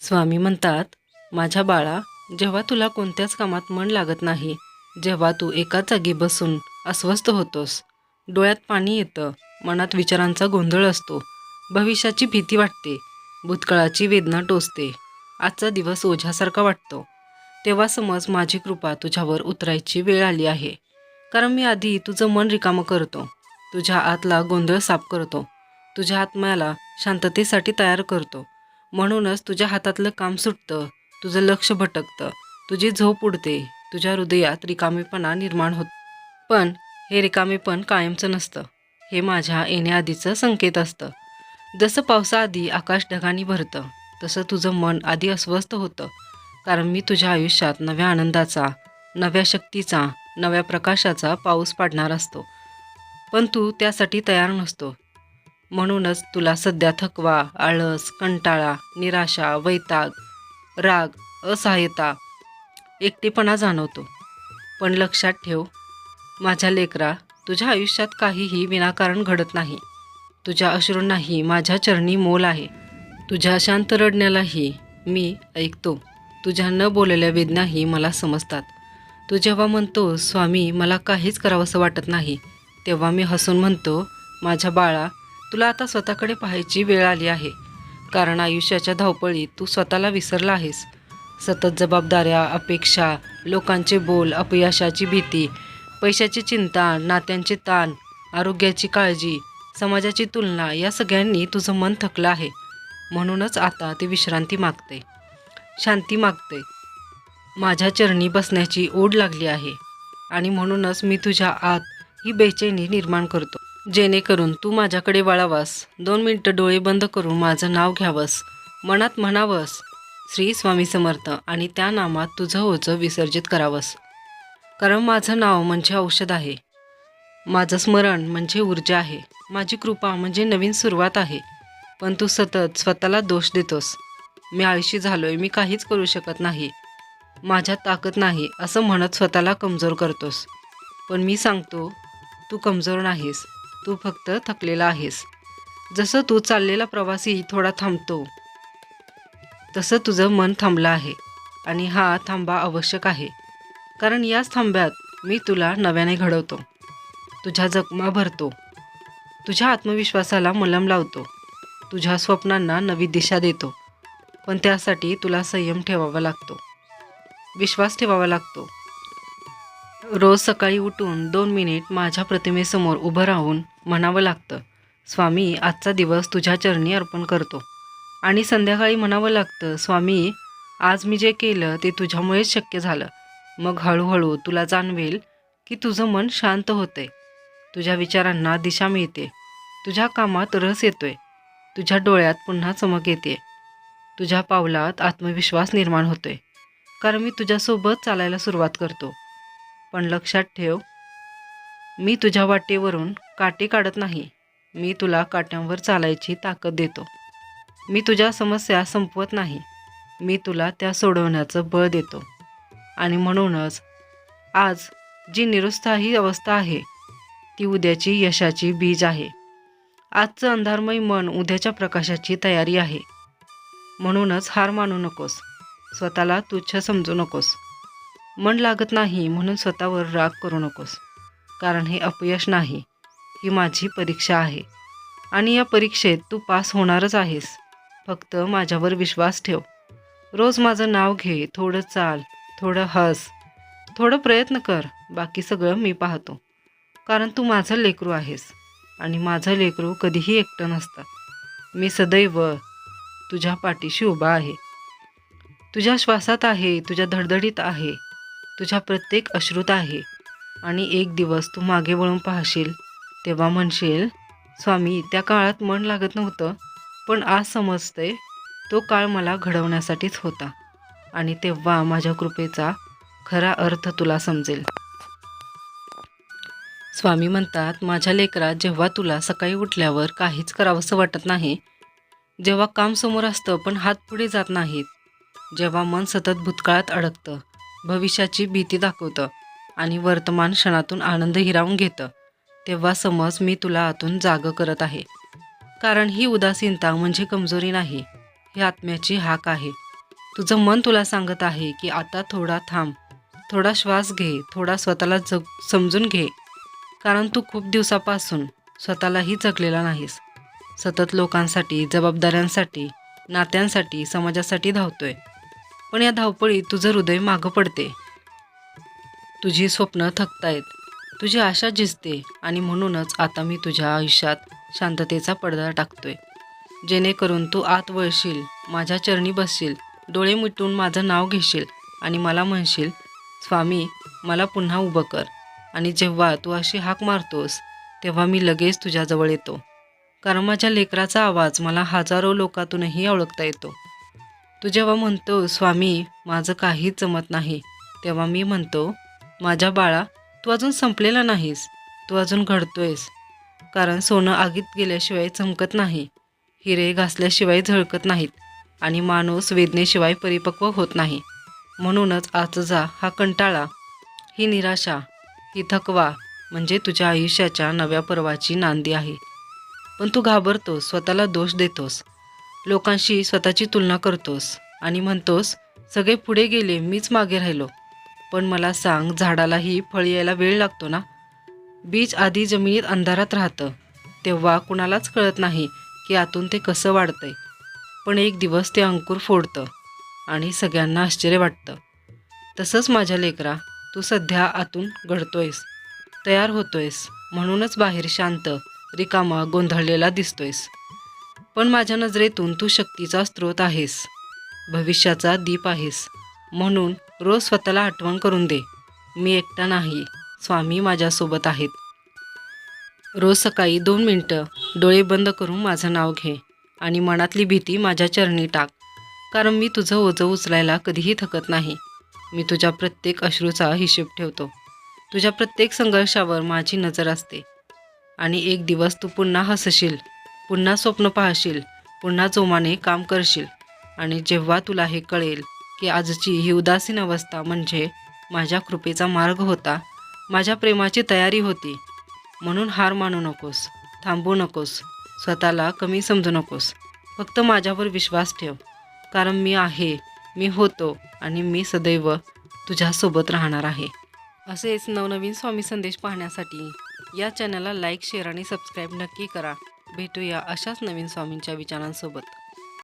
स्वामी म्हणतात माझ्या बाळा जेव्हा तुला कोणत्याच कामात मन लागत नाही जेव्हा तू एका जागी बसून अस्वस्थ होतोस डोळ्यात पाणी येतं मनात विचारांचा गोंधळ असतो भविष्याची भीती वाटते भूतकाळाची वेदना टोचते आजचा दिवस ओझ्यासारखा वाटतो तेव्हा समज माझी कृपा तुझ्यावर उतरायची वेळ आली आहे. कारण मी आधी तुझं मन रिकामं करतो तुझ्या आतला गोंधळ साफ करतो तुझ्या आत्म्याला शांततेसाठी तयार करतो म्हणूनच तुझ्या हातातलं काम सुटतं तुझं लक्ष भटकतं तुझी झोप उडते तुझ्या हृदयात रिकामेपणा निर्माण होत. पण हे रिकामेपण कायमचं नसतं हे माझ्या येण्याआधीचं संकेत असतं. जसं पावसाआधी आकाश ढगांनी भरतं तसं तुझं मन आधी अस्वस्थ होतं कारण मी तुझ्या आयुष्यात नव्या आनंदाचा नव्या शक्तीचा नव्या प्रकाशाचा पाऊस पाडणार असतो. पण तू त्यासाठी तयार नसतो म्हणूनच तुला सध्या थकवा आळस कंटाळा निराशा वैताग राग असहाय्यता एकटेपणा जाणवतो. पण लक्षात ठेव माझ्या लेकरा तुझ्या आयुष्यात काहीही विनाकारण घडत नाही. तुझ्या अश्रूंनाही माझ्या चरणी मोल आहे. तुझ्या शांत रडण्यालाही मी ऐकतो. तुझ्या न बोललेल्या वेदनाही मला समजतात. तू जेव्हा म्हणतो स्वामी मला काहीच करावंसं वाटत नाही तेव्हा मी हसून म्हणतो माझ्या बाळा तुला आता स्वतःकडे पाहायची वेळ आली आहे. कारण आयुष्याच्या धावपळीत तू स्वतःला विसरला आहेस. सतत जबाबदाऱ्या अपेक्षा लोकांचे बोल अपयशाची भीती पैशाची चिंता नात्यांचे ताण आरोग्याची काळजी समाजाची तुलना या सगळ्यांनी तुझं मन थकलं आहे. म्हणूनच आता ते विश्रांती मागते. शांती मागते. माझ्या चरणी बसण्याची ओढ लागली आहे. आणि म्हणूनच मी तुझ्या आत ही बेचैनी निर्माण करतो. जेणेकरून तू माझ्याकडे वळावास. दोन मिनटं डोळे बंद करून माझं नाव घ्यावंस. मनात म्हणावंस श्री स्वामी समर्थ आणि त्या नामात तुझं ओझं विसर्जित करावंस. कारण माझं नाव म्हणजे औषध आहे. माझं स्मरण म्हणजे ऊर्जा आहे. माझी कृपा म्हणजे नवीन सुरुवात आहे. पण तू सतत स्वतःला दोष देतोस. मी आळशी झालोय मी काहीच करू शकत नाही. माझ्यात ताकद नाही असं म्हणत स्वतःला कमजोर करतोस. पण मी सांगतो तू कमजोर नाहीस. तू फक्त थकलेला आहेस. जसं तू चाललेला प्रवासी थोडा थांबतो. तसं तुझं मन थांबलं आहे आणि हा थांबा आवश्यक आहे. कारण याच थांब्यात मी तुला नव्याने घडवतो. तुझ्या जखमा भरतो. तुझ्या आत्मविश्वासाला मलम लावतो. तुझ्या स्वप्नांना नवी दिशा देतो. पण त्यासाठी तुला संयम ठेवावा लागतो. विश्वास ठेवावा लागतो. रोज सकाळी उठून दोन मिनिट माझ्या प्रतिमेसमोर उभं राहून म्हणावं लागतं स्वामी आजचा दिवस तुझ्या चरणी अर्पण करतो. आणि संध्याकाळी म्हणावं लागतं स्वामी आज मी जे केलं ते तुझ्यामुळेच शक्य झालं. मग हळूहळू तुला जाणवेल की तुझं मन शांत होतंय. तुझ्या विचारांना दिशा मिळते. तुझ्या कामात रस येतोय. तुझ्या डोळ्यात पुन्हा चमक येते. तुझ्या पावलात आत्मविश्वास निर्माण होतोय. कारण मी तुझ्यासोबत चालायला सुरुवात करतो. पण लक्षात ठेव. मी तुझ्या वाटेवरून काटे काढत नाही. मी तुला काट्यांवर चालायची ताकद देतो. मी तुझ्या समस्या संपवत नाही. मी तुला त्या सोडवण्याचं बळ देतो. आणि म्हणूनच आज जी निरुत्साही अवस्था आहे ती उद्याची यशाची बीज आहे. आजचं अंधारमय मन उद्याच्या प्रकाशाची तयारी आहे. म्हणूनच हार मानू नकोस. स्वतःला तुच्छ समजू नकोस. मन लागत नाही म्हणून स्वतःवर राग करू नकोस. कारण हे अपयश नाही ही माझी परीक्षा आहे. आणि या परीक्षेत तू पास होणारच आहेस. फक्त माझ्यावर विश्वास ठेव. रोज माझं नाव घे थोडं चाल थोडं हस. थोडं प्रयत्न कर बाकी सगळं मी पाहतो. कारण तू माझं लेकरू आहेस. आणि माझं लेकरू कधीही एकटं नसतं. मी सदैव तुझ्या पाठीशी उभा आहे. तुझ्या श्वासात आहे तुझ्या धडधडीत आहे. तुझ्या प्रत्येक अश्रूत आहे. आणि एक दिवस तू मागे वळून पाहशील तेव्हा म्हणशील स्वामी त्या काळात मन लागत नव्हतं पण आज समजते तो काळ मला घडवण्यासाठीच होता. आणि तेव्हा माझ्या कृपेचा खरा अर्थ तुला समजेल. स्वामी म्हणतात माझ्या लेकरात जेव्हा तुला सकाळी उठल्यावर काहीच करावंसं वाटत नाही जेव्हा काम समोर असतं पण हात पुढे जात नाहीत जेव्हा मन सतत भूतकाळात अडकतं भविष्याची भीती दाखवतं आणि वर्तमान क्षणातून आनंद हिरावून घेतं. तेव्हा समज मी तुला आतून जागं करत आहे. कारण ही उदासीनता म्हणजे कमजोरी नाही ही आत्म्याची हाक आहे. तुझं मन तुला सांगत आहे की आता थोडा थांब थोडा श्वास घे थोडा स्वतःला जग समजून घे. कारण तू खूप दिवसापासून स्वतःलाही जगलेला नाहीस. सतत लोकांसाठी जबाबदाऱ्यांसाठी नात्यांसाठी समाजासाठी धावतोय. पण या धावपळीत तुझं हृदय मागं पडते. तुझी स्वप्न थकतायत. तुझी आशा झिजते आणि म्हणूनच आता मी तुझ्या आयुष्यात शांततेचा पडदा टाकतोय. जेणेकरून तू आत वळशील माझ्या चरणी बसशील डोळे मिटून माझं नाव घेशील आणि मला म्हणशील स्वामी मला पुन्हा उभं कर. आणि जेव्हा तू अशी हाक मारतोस तेव्हा मी लगेच तुझ्याजवळ येतो कारण माझ्या लेकराचा आवाज मला हजारो लोकातूनही ओळखता येतो. तू जेव्हा म्हणतो स्वामी माझं काहीच जमत नाही तेव्हा मी म्हणतो माझ्या बाळा तू अजून संपलेला नाहीस. तू अजून घडतोयस. कारण सोनं आगीत गेल्याशिवाय चमकत नाही. हिरे घासल्याशिवाय झळकत नाहीत. आणि माणूस वेदनेशिवाय परिपक्व होत नाही. म्हणूनच आजचा हा कंटाळा ही निराशा ही थकवा म्हणजे तुझ्या आयुष्याच्या नव्या पर्वाची नांदी आहे. पण तू घाबरतोस स्वतःला दोष देतोस. लोकांशी स्वतःची तुलना करतोस आणि म्हणतोस सगळे पुढे गेले मीच मागे राहिलो. पण मला सांग झाडालाही फळ यायला वेळ लागतो ना? बीज आधी जमिनीत अंधारात राहतं. तेव्हा कुणालाच कळत नाही की आतून ते कसं वाढतंय. पण एक दिवस ते अंकुर फोडतं आणि सगळ्यांना आश्चर्य वाटतं. तसंच माझ्या लेकरा तू सध्या आतून घडतोयस तयार होतोयस म्हणूनच बाहेर शांत रिकामा गोंधळलेला दिसतोयस. पण माझ्या नजरेतून तू शक्तीचा स्रोत आहेस. भविष्याचा दीप आहेस. म्हणून रोज स्वतःला आठवण करून दे. मी एकटा नाही. स्वामी माझ्यासोबत आहेत. रोज सकाळी दोन मिनटं डोळे बंद करून माझं नाव घे आणि मनातली भीती माझ्या चरणी टाक. कारण मी तुझं ओझं उचलायला कधीही थकत नाही. मी तुझ्या प्रत्येक अश्रूचा हिशेब ठेवतो. तुझ्या प्रत्येक संघर्षावर माझी नजर असते. आणि एक दिवस तू पुन्हा हसशील. पुन्हा स्वप्न पाहशील पुन्हा जोमाने काम करशील आणि जेव्हा तुला हे कळेल की आजची ही उदासीन अवस्था म्हणजे माझ्या कृपेचा मार्ग होता माझ्या प्रेमाची तयारी होती म्हणून हार मानू नकोस थांबू नकोस स्वतःला कमी समजू नकोस. फक्त माझ्यावर विश्वास ठेव कारण मी आहे मी होतो आणि मी सदैव तुझ्यासोबत राहणार आहे. असेच नवनवीन स्वामी संदेश पाहण्यासाठी या चॅनलला लाईक शेअर आणि सबस्क्राईब नक्की करा. भेटूया अशाच नवीन स्वामींच्या विचारांसोबत.